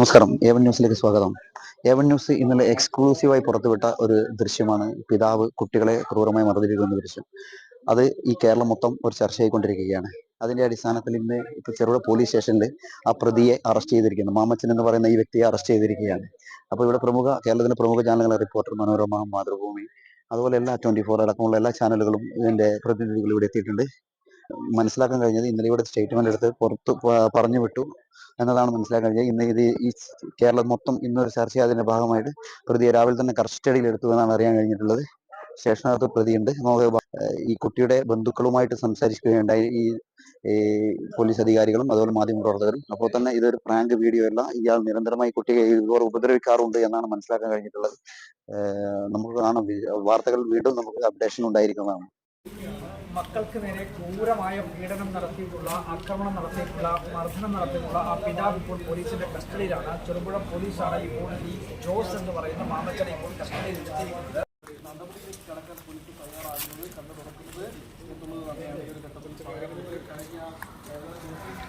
നമസ്കാരം. ഏവൻ ന്യൂസിലേക്ക് സ്വാഗതം. ഏവൻ ന്യൂസ് ഇന്നലെ എക്സ്ക്ലൂസീവായി പുറത്തുവിട്ട ഒരു ദൃശ്യമാണ് പിതാവ് കുട്ടികളെ ക്രൂരമായി മർദ്ദിക്കുന്ന ദൃശ്യം. അത് ഈ കേരളം മൊത്തം ഒരു ചർച്ചയായിക്കൊണ്ടിരിക്കുകയാണ്. അതിന്റെ അടിസ്ഥാനത്തിൽ ഇന്ന് ഇപ്പൊ ചെറുപുഴ പോലീസ് സ്റ്റേഷനിൽ ആ പ്രതിയെ അറസ്റ്റ് ചെയ്തിരിക്കുന്നു. മാമച്ചൻ എന്ന് പറയുന്ന ഈ വ്യക്തിയെ അറസ്റ്റ് ചെയ്തിരിക്കുകയാണ്. അപ്പോൾ ഇവിടെ പ്രമുഖ കേരളത്തിലെ പ്രമുഖ ചാനലുകളെ റിപ്പോർട്ടർ മനോരമ മാതൃഭൂമി അതുപോലെ എല്ലാ ട്വന്റി ഫോർ അടക്കമുള്ള എല്ലാ ചാനലുകളും ഇതിന്റെ പ്രതിനിധികൾ ഇവിടെ എത്തിയിട്ടുണ്ട്. മനസ്സിലാക്കാൻ കഴിഞ്ഞത് ഇന്നലെ ഇവിടെ സ്റ്റേറ്റ്മെന്റ് എടുത്ത് പുറത്ത് പറഞ്ഞു വിട്ടു എന്നതാണ് മനസ്സിലാക്കാൻ കഴിഞ്ഞത്. ഇന്ന് ഇത് ഈ കേരളം മൊത്തം ഇന്നൊരു ചർച്ച അതിന്റെ ഭാഗമായിട്ട് പ്രതിയെ രാവിലെ തന്നെ കസ്റ്റഡിയിൽ എടുത്തു എന്നാണ് അറിയാൻ കഴിഞ്ഞിട്ടുള്ളത്. സ്റ്റേഷനകത്ത് പ്രതിയുണ്ട്. നമുക്ക് ഈ കുട്ടിയുടെ ബന്ധുക്കളുമായിട്ട് സംസാരിക്കുകയുണ്ടായി. ഈ പോലീസ് അധികാരികളും അതുപോലെ മാധ്യമ പ്രവർത്തകരും. അപ്പോൾ തന്നെ ഇതൊരു പ്രാങ്ക് വീഡിയോ അല്ല. ഇയാൾ നിരന്തരമായി കുട്ടിയെ ഇതുപോലെ ഉപദ്രവിക്കാറുണ്ട് എന്നാണ് മനസ്സിലാക്കാൻ കഴിഞ്ഞിട്ടുള്ളത്. നമുക്ക് കാണാം. വാർത്തകൾ വീണ്ടും നമുക്ക് അപ്ഡേഷൻ ഉണ്ടായിരിക്കുന്നതാണ്. മക്കൾക്ക് നേരെ ക്രൂരമായ പീഡനം നടത്തിയിട്ടുള്ള ആക്രമണം നടത്തിയിട്ടുള്ള മർദ്ദനം നടത്തിയിട്ടുള്ള ആ പിതാവ് ഇപ്പോൾ പോലീസിന്റെ കസ്റ്റഡിയിലാണ്. ചെറുപുഴ പോലീസാണ് ഇപ്പോൾ ഈ ജോസ് എന്ന് പറയുന്ന മാമച്ചനെ ഇപ്പോൾ കസ്റ്റഡിയിൽ എടുത്തിരിക്കുന്നത് നടപടിയിലേക്ക് കടക്കാൻ പോലീസ് തയ്യാറാകുന്നത് കണ്ടു തുടക്കുന്നത് എന്നുള്ളത് തന്നെയാണ് ഈ ഒരു ഘട്ടത്തിൽ കഴിഞ്ഞ